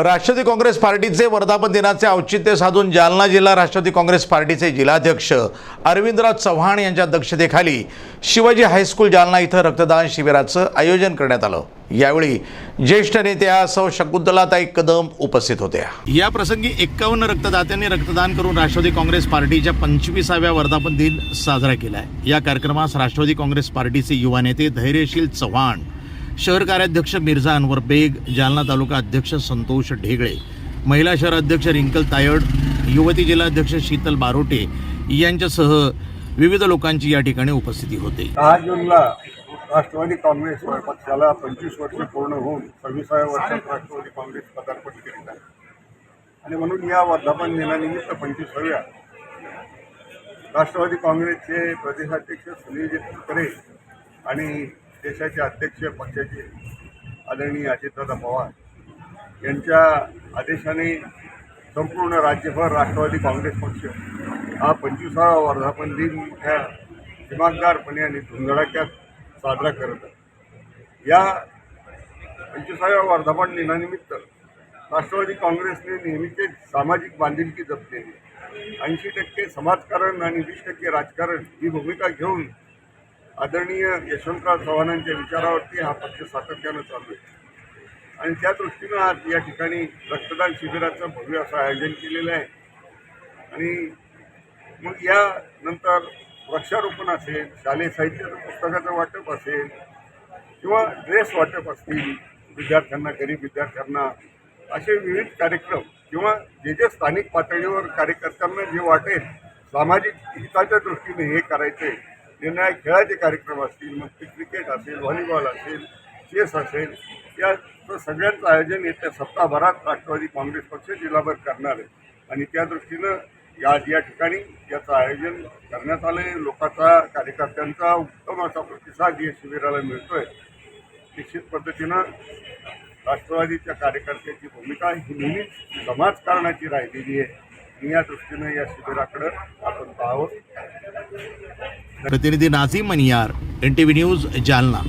राष्ट्रवादी काँग्रेस पार्टीचे वर्धापन दिनाचे औचित्य साधून जालना जिल्हा राष्ट्रवादी काँग्रेस पार्टीचे जिल्हाध्यक्ष अरविंदराव चव्हाण यांच्या अध्यक्षतेखाली शिवाजी हायस्कूल जालना इथं रक्तदान शिबिराचं आयोजन करण्यात आलं. यावेळी ज्येष्ठ नेत्या सौ शकुंतलाताई कदम उपस्थित होत्या. या प्रसंगी एक्कावन्न रक्तदात्यांनी रक्तदान करून राष्ट्रवादी काँग्रेस पार्टीच्या पंचवीसाव्या वर्धापन दिन साजरा केला आहे या कार्यक्रमास राष्ट्रवादी काँग्रेस पार्टीचे युवा नेते धैर्यशील चव्हाण शहर कार्याध्यक्ष मिर्झा अनवर बेग जालना तालुका अध्यक्ष संतोष ढेगळे महिला शहर अध्यक्ष रिंकल तायड युवती जिल्हाध्यक्ष शीतल बारोटे यांच्यासह विविध लोकांची या ठिकाणी उपस्थिती होते. दहा जूनला राष्ट्रवादी काँग्रेस पक्षाला पंचवीस वर्ष पूर्ण होऊन सव्वीसाव्या वर्षात राष्ट्रवादी काँग्रेस पदार्पण करीत आहे. आणि म्हणून या वर्धापन दिनानिमित्त पंचवीसाव्या राष्ट्रवादी काँग्रेसचे प्रदेशाध्यक्ष सुनील तटकरे आणि देशाचे अध्यक्ष पक्षाचे आदरणीय अजितदादा पवार यांच्या आदेशाने संपूर्ण राज्यभर राष्ट्रवादी काँग्रेस पक्ष हा पंचवीसावा वर्धापन दिन मोठ्या दिमागदारपणे आणि धुंधडाक्यात साजरा करत आहे. या पंचवीसाव्या वर्धापन दिनानिमित्त राष्ट्रवादी काँग्रेसने नेहमीचे सामाजिक बांधिलकी जपलेली ऐंशी टक्के समाजकारण आणि वीस टक्के राजकारण ही भूमिका घेऊन आदरणीय यशवंतराव चव्हाणांच्या विचारावरती हा पक्ष सातत्यानं चालू आहे. आणि त्या दृष्टीनं आज या ठिकाणी रक्तदान शिबिराचं भव्य असं आयोजन केलेलं आहे. आणि मग यानंतर वृक्षारोपण असेल शालेय साहित्याचं पुस्तकाचं वाटप असेल किंवा ड्रेस वाटप असतील विद्यार्थ्यांना गरीब विद्यार्थ्यांना असे विविध कार्यक्रम किंवा जे जे स्थानिक पातळीवर कार्यकर्त्यांना जे वाटेल सामाजिक हिताच्या दृष्टीने हे करायचे निर्णायक खेळाचे कार्यक्रम असतील मग ते क्रिकेट असेल व्हॉलीबॉल असेल चेस असेल या सगळ्यांचं आयोजन येत्या सप्ताहभरात राष्ट्रवादी काँग्रेस पक्ष जिल्हाभर करणार आहे. आणि त्या दृष्टीनं या या ठिकाणी याचं आयोजन करण्यात आलं आहे लोकांचा कार्यकर्त्यांचा उत्तम असा प्रतिसाद या शिबिराला मिळतोय. निश्चित पद्धतीनं राष्ट्रवादीच्या कार्यकर्त्याची भूमिका ही नेहमीच समाजकारणाची राहिलेली आहे. आणि या दृष्टीनं या शिबिराकडं आपण पाहावं. प्रतिनिधी Nazim Maniyar N T V news Jalna.